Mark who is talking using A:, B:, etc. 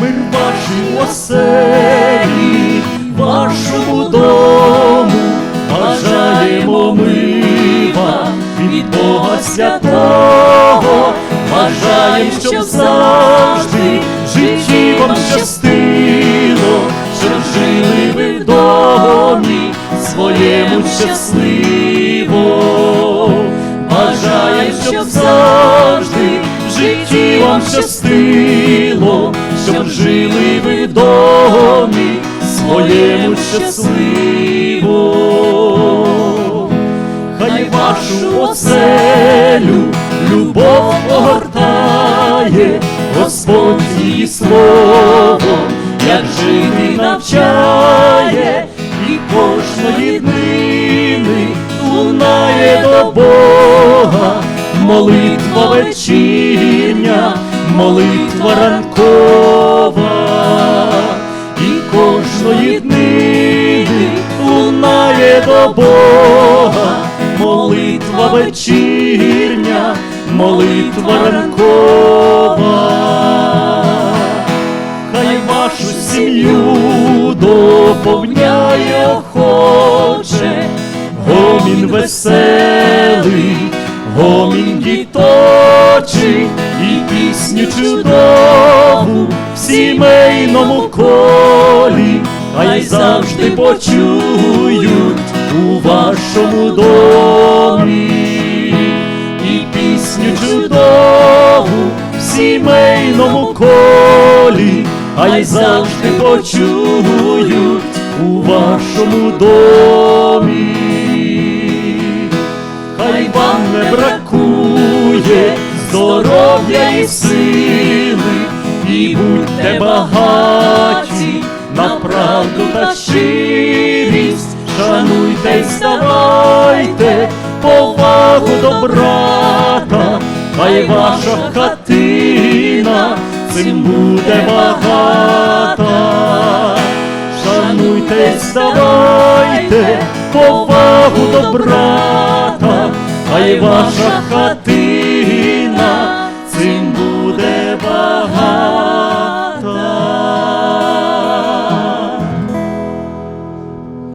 A: мир вашій оселі, вашому дому, бажаємо ми вам від Бога святого, бажаєм, щоб завжди в житті вам щастило, щоб жили ви в домі своєму щасливо, щоб жили ви домі своєму щасливо хай вашу оселю любов огортає, Господь її слово, як жити навчає, і кожної днини лунає до Бога, молитва вечірня, молитва ранкова, кожної днини лунає до Бога, молитва вечірня, молитва ранкова, хай вашу сім'ю доповняє охоче, гомін веселий, гомін діточий і пісню чудову завжди почують у вашому домі і пісню чудову в сімейному колі, хай завжди почують у вашому домі. Хай вам не бракує здоров'я і сили, і будьте багаті на правду та щирість, шануйте й ставайте повагу до брата, хай ваша хатина цим буде багата. Шануйте, й ставайте, повагу до брата, хай ваша